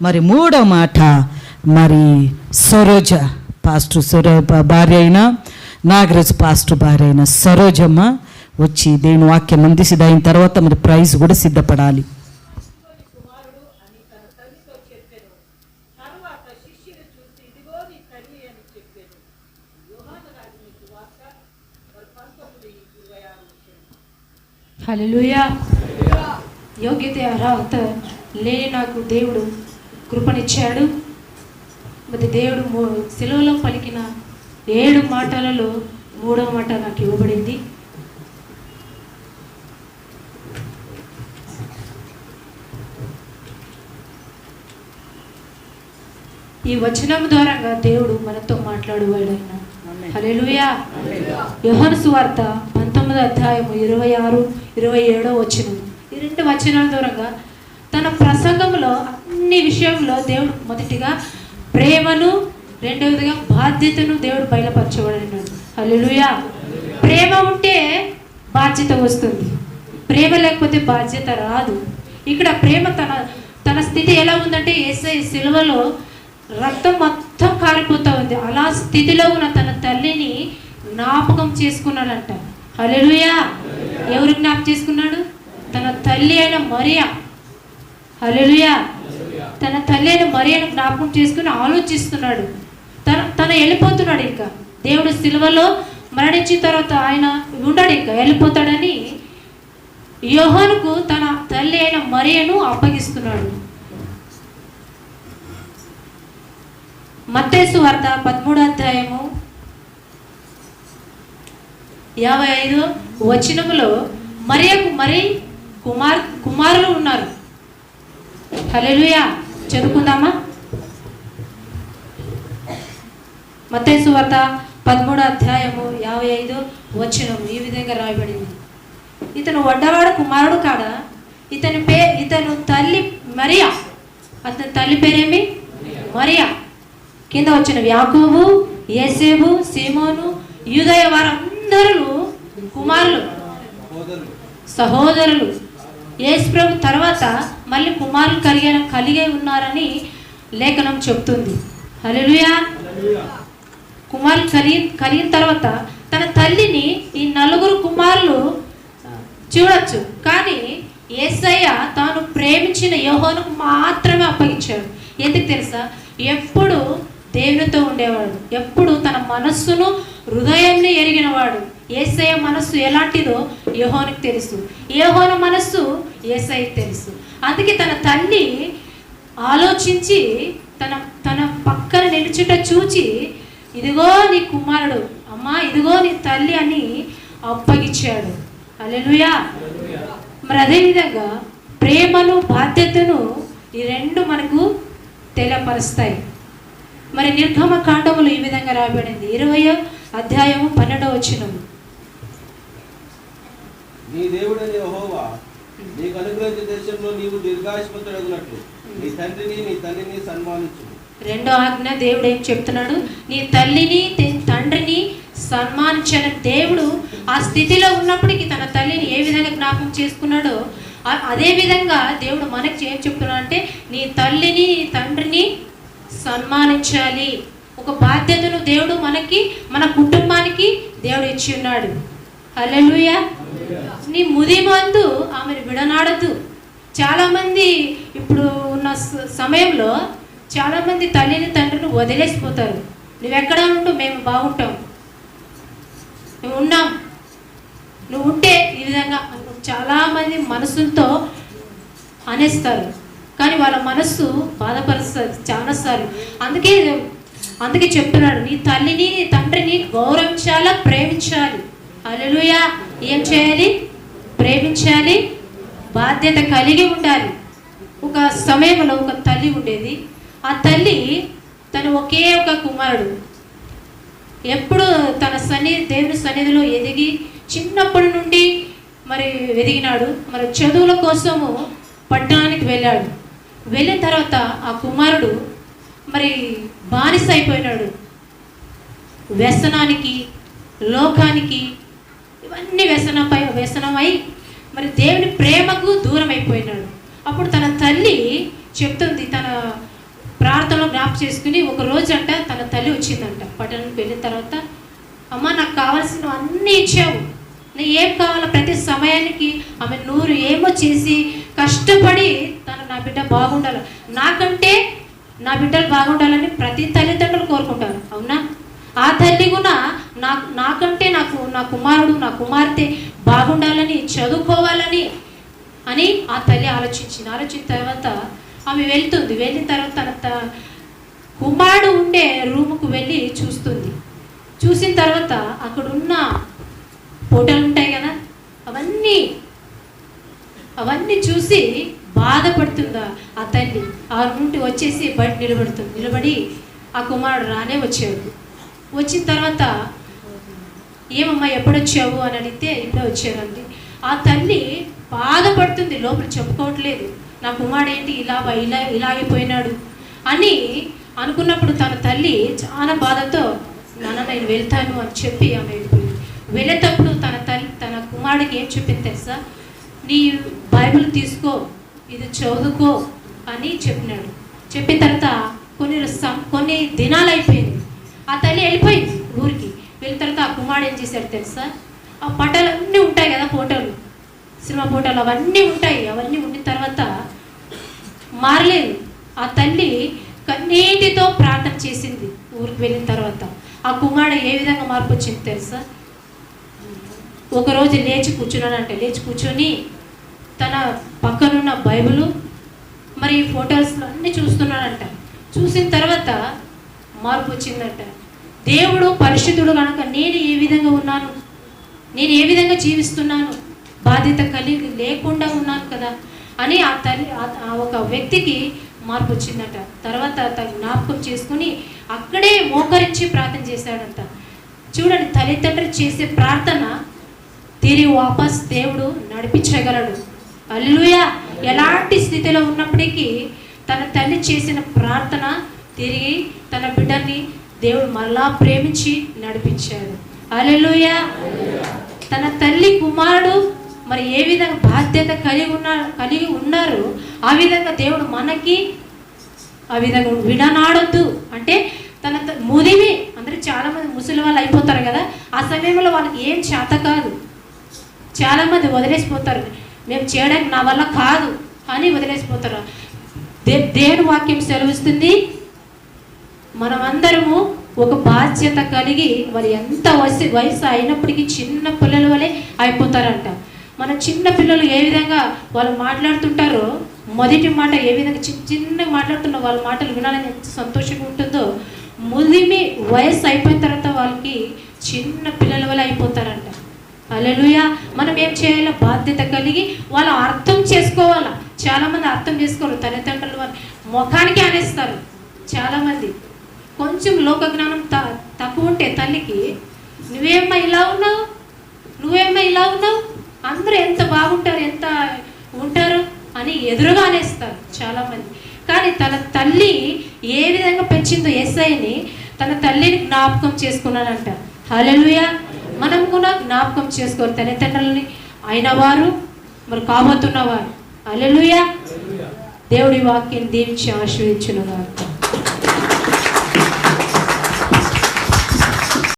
మరి మూడో మాట మరి సరోజ పాస్టర్ సరో భార్య అయిన నాగరాజు పాస్టర్ భార్య అయిన సరోజమ్మ వచ్చి దేవుని వాక్యం అందిసిది అయిన తర్వాత మరి ప్రైజ్ కూడా సిద్ధపడాలి. హలో యోగ్యత అర్హత లేని నాకు దేవుడు కృపనిచ్చాడు. మరి దేవుడు మూ- సెలవులో పలికిన ఏడు మాటలలో మూడవ మాట నాకు ఇవ్వబడింది. ఈ వచనం ద్వారంగా దేవుడు మనతో మాట్లాడువాడు ఆయన హల్లెలూయా. యోహాను సువార్త పంతొమ్మిదో అధ్యాయము ఇరవై ఆరు ఇరవై ఏడో వచనం. ఈ రెండు వచనాల ద్వారంగా తన ప్రసంగంలో అన్ని విషయంలో దేవుడు మొదటిగా ప్రేమను రెండవదిగా బాధ్యతను దేవుడు బయలుపరచబడినాడు. హల్లెలూయా. ప్రేమ ఉంటే బాధ్యత వస్తుంది. ప్రేమ లేకపోతే బాధ్యత రాదు. ఇక్కడ ప్రేమ తన తన స్థితి ఎలా ఉందంటే ఏసై సిలువలో రక్తం మొత్తం కారిపోతూ ఉంది. అలా స్థితిలో ఉన్న తన తల్లిని జ్ఞాపకం చేసుకున్నాడంట. హల్లెలూయా. ఎవరు జ్ఞాపకం చేసుకున్నాడు? తన తల్లి అయిన మరియా. హల్లెలూయా. తన తల్లి అయిన మరియను జ్ఞాపకం చేసుకుని ఆలోచిస్తున్నాడు. తన తన వెళ్ళిపోతున్నాడు ఇంకా. దేవుడు సిల్వలో మరణించిన తర్వాత ఆయన ఉండడు ఇంకా వెళ్ళిపోతాడని యోహానుకు తన తల్లి అయిన మరియను అప్పగిస్తున్నాడు. మత్తేసు వార్త పదమూడో అధ్యాయము యాభై ఐదు వచనములో మరియకు మరి కుమార్ కుమారులు ఉన్నారు. హలో చదువుకుందామా? మత్తేసు వార్త పదమూడో అధ్యాయము యాభై ఐదు వచనం ఈ విధంగా రాయబడింది. ఇతను వడ్డవాడు కుమారుడు కాడా? ఇతని పే ఇతను తల్లి మరియా? అతని తల్లి పేరేమి? మరియా. కింద వచ్చిన యాకోబు ఏసేబు సీమోను యూదయ వారందరూ కుమారులు. సహోదరులు. యేసు ప్రభు తర్వాత మళ్ళీ కుమారులు కలిగిన కలిగే ఉన్నారని లేఖనం చెప్తుంది. హల్లెలూయా. కుమారులు కలిగి కలిగిన తర్వాత తన తల్లిని ఈ నలుగురు కుమారులు చూడొచ్చు. కానీ ఏసయ్య తాను ప్రేమించిన యోహోనుకు మాత్రమే అప్పగించాడు. ఎందుకు తెలుసా? ఎప్పుడు దేవునితో ఉండేవాడు. ఎప్పుడు తన మనస్సును హృదయంని ఎరిగినవాడు. ఏసయ్య మనస్సు ఎలాంటిదో యోహోనికి తెలుసు. యోహోన మనస్సు ఏసయ్యకి తెలుసు. అందుకే తన తల్లి ఆలోచించి తన తన పక్కన నిలుచుట చూచి ఇదిగో నీ కుమారుడు అమ్మా ఇదిగో నీ తల్లి అని అప్పగించాడు. అలెలుయా మరి అదేవిధంగా ప్రేమను బాధ్యతను ఈ రెండు మనకు తెలియపరుస్తాయి మరి నిర్గమ కాండములు ఈ విధంగా రాబడింది ఇరవై అధ్యాయము పన్నెండవ వచ్చినము నీ దేవుడని యహోవా నీకు అనుగ్రహించిన దేశంలో నీవు దీర్ఘాయుష్మంతుడగినట్లు నీ తండ్రిని నీ తల్లిని సన్మానించు. రెండో ఆజ్ఞ దేవుడు ఏం చెప్తున్నాడు? నీ తల్లిని తండ్రిని సన్మానించిన దేవుడు ఆ స్థితిలో ఉన్నప్పటికీ తన తల్లిని ఏ విధంగా జ్ఞాపకం చేసుకున్నాడో అదే విధంగా దేవుడు మనకి ఏం చెప్తున్నాడు అంటే నీ తల్లిని నీ తండ్రిని సన్మానించాలి. ఒక బాధ్యతను దేవుడు మనకి మన కుటుంబానికి దేవుడు ఇచ్చి ఉన్నాడు. హల్లెలూయా. నీ ముది మందు ఆమెను విడనాడద్దు చాలామంది ఇప్పుడు ఉన్న స- సమయంలో చాలామంది తల్లిని తండ్రిని వదిలేసిపోతారు. నువ్వెక్కడ ఉంటూ మేము బాగుంటాం. మేము ఉన్నాం నువ్వు ఉంటే ఈ విధంగా చాలామంది మనసులతో అనేస్తారు. కానీ వాళ్ళ మనస్సు బాధపరుస్తుంది చాలాసార్లు. అందుకే అందుకే చెప్తున్నాడు నీ తల్లిని నీ తండ్రిని గౌరవించాలా ప్రేమించాలి? అలలుయా ఏం చేయాలి? ప్రేమించాలి. బాధ్యత కలిగి ఉండాలి. ఒక సమయంలో ఒక తల్లి ఉండేది. ఆ తల్లి తను ఒకే ఒక కుమారుడు. ఎప్పుడు తన సన్ని దేవుని సన్నిధిలో ఎదిగి చిన్నప్పటి నుండి మరి ఎదిగినాడు. మరి చదువుల కోసము పట్టణానికి వెళ్ళాడు. వెళ్ళిన తర్వాత ఆ కుమారుడు మరి బానిస అయిపోయినాడు. వ్యసనానికి లోకానికి ఇవన్నీ వ్యసనపై వ్యసనమై మరి దేవుని ప్రేమకు దూరం అయిపోయినాడు అప్పుడు తన తల్లి చెప్తుంది తన జ్ఞాపకం చేసుకుని ఒక రోజు అంట తన తల్లి వచ్చిందంట. పట్టణానికి వెళ్ళిన తర్వాత అమ్మ నాకు కావాల్సినవి అన్నీ ఇచ్చావు. నేను ఏం కావాలో ప్రతి సమయానికి ఆమె నూరు ఏమో చేసి కష్టపడి తను నా బిడ్డ బాగుండాలి. నాకంటే నా బిడ్డలు బాగుండాలని ప్రతి తల్లిదండ్రులు కోరుకుంటారు. అవునా? ఆ తల్లి కూడా నా నాకంటే నాకు నా కుమారుడు నా కుమార్తె బాగుండాలని చదువుకోవాలని అని ఆ తల్లి ఆలోచించింది. ఆలోచించిన తర్వాత ఆమె వెళ్తుంది. వెళ్ళిన తర్వాత తన కుమారుడు ఉండే రూముకు వెళ్ళి చూస్తుంది. చూసిన తర్వాత అక్కడ ఉన్న ఫోటోలు ఉంటాయి కదా అవన్నీ అవన్నీ చూసి బాధపడుతుందా ఆ తల్లి. ఆ నుండి వచ్చేసి బయట నిలబడుతుంది. నిలబడి ఆ కుమారుడు రానే వచ్చాడు. వచ్చిన తర్వాత ఏమమ్మా ఎప్పుడొచ్చావు? అని అడిగితే ఇప్పుడే వచ్చానండి. ఆ తల్లి బాధపడుతుంది లోపల చెప్పుకోవట్లేదు. నా కుమారుడు ఏంటి ఇలా ఇలా అయిపోయినాడు అని అనుకున్నప్పుడు తన తల్లి చాలా బాధతో నాన్న నేను వెళ్తాను అని చెప్పి ఆమె వెళ్ళిపోయింది. వెళ్ళేటప్పుడు తన తల్లి తన కుమారుడికి ఏం చెప్పింది తెలుసా? నీ బైబిల్ తీసుకో ఇది చదువుకో అని చెప్పినాడు. చెప్పిన తర్వాత కొన్ని కొన్ని దినాలు అయిపోయింది. ఆ తల్లి వెళ్ళిపోయింది ఊరికి. వెళ్ళిన తర్వాత ఆ కుమారుడు ఏం చేశాడు తెలుసా? ఆ పటాలు అన్నీ ఉంటాయి కదా ఫోటోలు సినిమా ఫోటోలు అవన్నీ ఉంటాయి. అవన్నీ ఉండిన తర్వాత మారలేదు. ఆ తల్లి కన్నీటితో ప్రార్థన చేసింది ఊరికి వెళ్ళిన తర్వాత. ఆ కుమారుడు ఏ విధంగా మార్పు వచ్చింది తెలుసా? ఒకరోజు లేచి కూర్చున్నానంటే లేచి కూర్చొని తన పక్కనున్న బైబిలు మరి ఫోటోస్లో అన్నీ చూస్తున్నాడంట. చూసిన తర్వాత మార్పు వచ్చిందంట. దేవుడు పరిశుద్ధుడు కనుక నేను ఏ విధంగా ఉన్నాను? నేను ఏ విధంగా జీవిస్తున్నాను? బాధ్యత కలిగి లేకుండా ఉన్నాను కదా? అని ఆ తల్లి ఆ- ఒక వ్యక్తికి మార్పు వచ్చిందట. తర్వాత తను జ్ఞాపకం చేసుకుని అక్కడే మోకరించి ప్రార్థన చేశాడంట. చూడండి తల్లిదండ్రులు చేసే ప్రార్థన తిరిగి వాపస్ దేవుడు నడిపించగలడు. అల్లుయ ఎలాంటి స్థితిలో ఉన్నప్పటికీ తన తల్లి చేసిన ప్రార్థన తిరిగి తన బిడ్డని దేవుడు మరలా ప్రేమించి నడిపించాడు. అలెలుయ తన తల్లి కుమారుడు మరి ఏ విధంగా బాధ్యత కలిగి ఉన్నారు కలిగి ఉన్నారు ఆ విధంగా దేవుడు మనకి ఆ విధంగా విడనాడొద్దు. అంటే తన ముదిమి అందరూ చాలా మంది ముసలి వాళ్ళు అయిపోతారు కదా ఆ సమయంలో వాళ్ళకి ఏం చేత కాదు. చాలా మంది వదిలేసిపోతారు. మేము చేయడానికి నా వల్ల కాదు అని వదిలేసిపోతారు. దే దేవుని వాక్యం సెలవిస్తుంది. మనమందరము ఒక బాధ్యత కలిగి వారు ఎంత వయసు వయసు అయినప్పటికీ చిన్న పిల్లల వలె అయిపోతారంట. మన చిన్న పిల్లలు ఏ విధంగా వాళ్ళు మాట్లాడుతుంటారో మొదటి మాట ఏ విధంగా చిన్న చిన్న మాట్లాడుతున్న వాళ్ళ మాటలు వినాలని ఎంత సంతోషంగా ఉంటుందో ముదిమి వయసు అయిపోయిన తర్వాత వాళ్ళకి చిన్న పిల్లల వల్ల అయిపోతారంట. అలెలుయ మనం ఏం చేయాలో? బాధ్యత కలిగి వాళ్ళు అర్థం చేసుకోవాలా? చాలామంది అర్థం చేసుకోరు తల్లిదండ్రులు వాళ్ళు. ముఖానికి అనేస్తారు. చాలామంది. కొంచెం లోక జ్ఞానం త తక్కువ ఉంటే తల్లికి నువ్వేమ్మా ఇలా ఉన్నావు? నువ్వేమ్మా ఇలా ఉన్నావు? అందరూ ఎంత బాగుంటారు ఎంత ఉంటారు? అని ఎదురుగా అనేస్తారు చాలామంది. కానీ తన తల్లి ఏ విధంగా పెంచిందో ఎస్ఐని తన తల్లిని జ్ఞాపకం చేసుకున్నానంట హల్లెలూయా! మనం కూడా జ్ఞాపకం చేసుకోవాలి తల్లిదండ్రులని. అయిన వారు మరి కాబోతున్నవారు హల్లెలూయా! దేవుడి వాక్యం దీవించి ఆశీర్వించును గాక